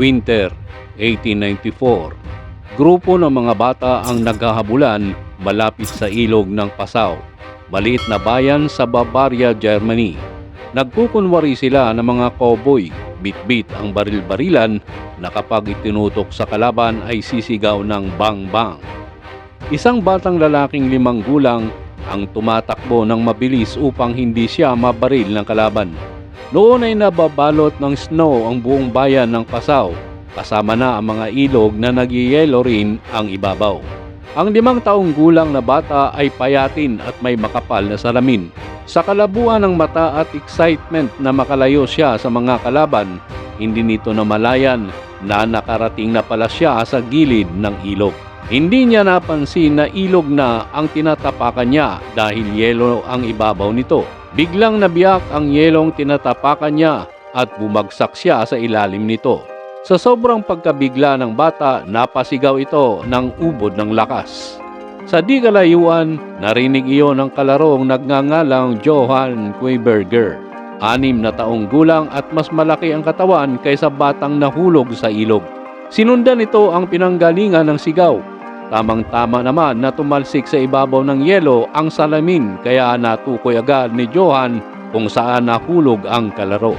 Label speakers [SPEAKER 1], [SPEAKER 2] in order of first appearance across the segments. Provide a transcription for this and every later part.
[SPEAKER 1] Winter 1894. Grupo ng mga bata ang naghahabulan malapit sa ilog ng Pasaw, maliit na bayan sa Bavaria, Germany. Nagkukunwari sila ng mga cowboy, bit-bit ang baril-barilan na kapag itinutok sa kalaban ay sisigaw ng bang-bang. Isang batang lalaking limang gulang ang tumatakbo ng mabilis upang hindi siya mabaril ng kalaban. Noon ay nababalot ng snow ang buong bayan ng Pasaw, kasama na ang mga ilog na nagyayelo rin ang ibabaw. Ang limang taong gulang na bata ay payatin at may makapal na salamin. Sa kalabuan ng mata at excitement na makalayo siya sa mga kalaban, hindi nito namalayan na nakarating na pala siya sa gilid ng ilog. Hindi niya napansin na ilog na ang tinatapakan niya dahil yelo ang ibabaw nito. Biglang nabiyak ang yelong tinatapakan niya at bumagsak siya sa ilalim nito. Sa sobrang pagkabigla ng bata, napasigaw ito ng ubod ng lakas. Sa di kalayuan, narinig iyon ng kalarong nagngangalang Johann Quaberger. Anim na taong gulang at mas malaki ang katawan kaysa batang nahulog sa ilog. Sinundan nito ang pinanggalingan ng sigaw. Tamang-tama naman na tumalsik sa ibabaw ng yelo ang salamin kaya natukoy agad ni Johan kung saan nahulog ang kalaro.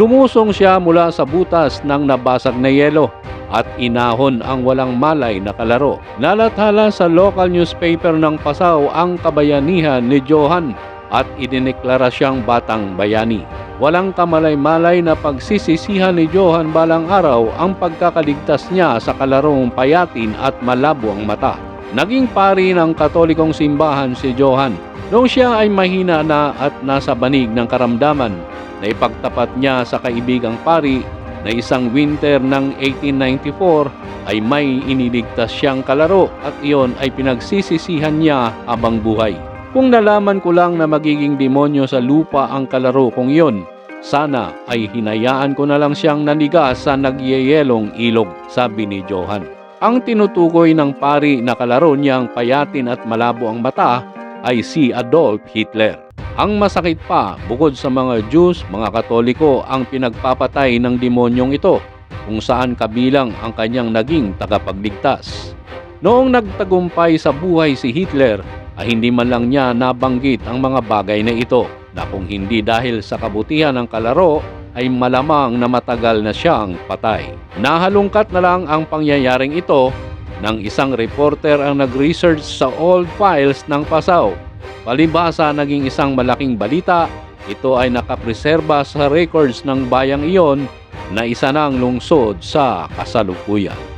[SPEAKER 1] Lumusong siya mula sa butas ng nabasag na yelo at inahon ang walang malay na kalaro. Nalathala sa local newspaper ng Pasaw ang kabayanihan ni Johan at idineklara siyang batang bayani. Walang kamalay-malay na pagsisisihan ni Johan balang araw ang pagkakaligtas niya sa kalarong payatin at malabo ang mata. Naging pari ng katolikong simbahan si Johan. Noong siya ay mahina na at nasa banig ng karamdaman, na ipagtapat niya sa kaibigang pari na isang winter ng 1894 ay may iniligtas siyang kalaro at iyon ay pinagsisisihan niya habang buhay. Kung nalaman ko lang na magiging demonyo sa lupa ang kalaro kong iyon, sana ay hinayaan ko na lang siyang naniga sa nagyeyelong ilog, sabi ni Johan. Ang tinutukoy ng pari na kalaro niyang payatin at malabo ang mata ay si Adolf Hitler. Ang masakit pa, bukod sa mga Jews, mga Katoliko ang pinagpapatay ng demonyong ito, kung saan kabilang ang kanyang naging tagapagligtas. Noong nagtagumpay sa buhay si Hitler, ay hindi man lang niya nabanggit ang mga bagay na ito, na kung hindi dahil sa kabutihan ng kalaro, ay malamang na matagal na siyang patay. Nahalungkat na lang ang pangyayaring ito nang isang reporter ang nag-research sa old files ng Pasaw Palibasa naging isang malaking balita, ito ay nakapreserba sa records ng bayang iyon na isa ng lungsod sa kasalukuyan.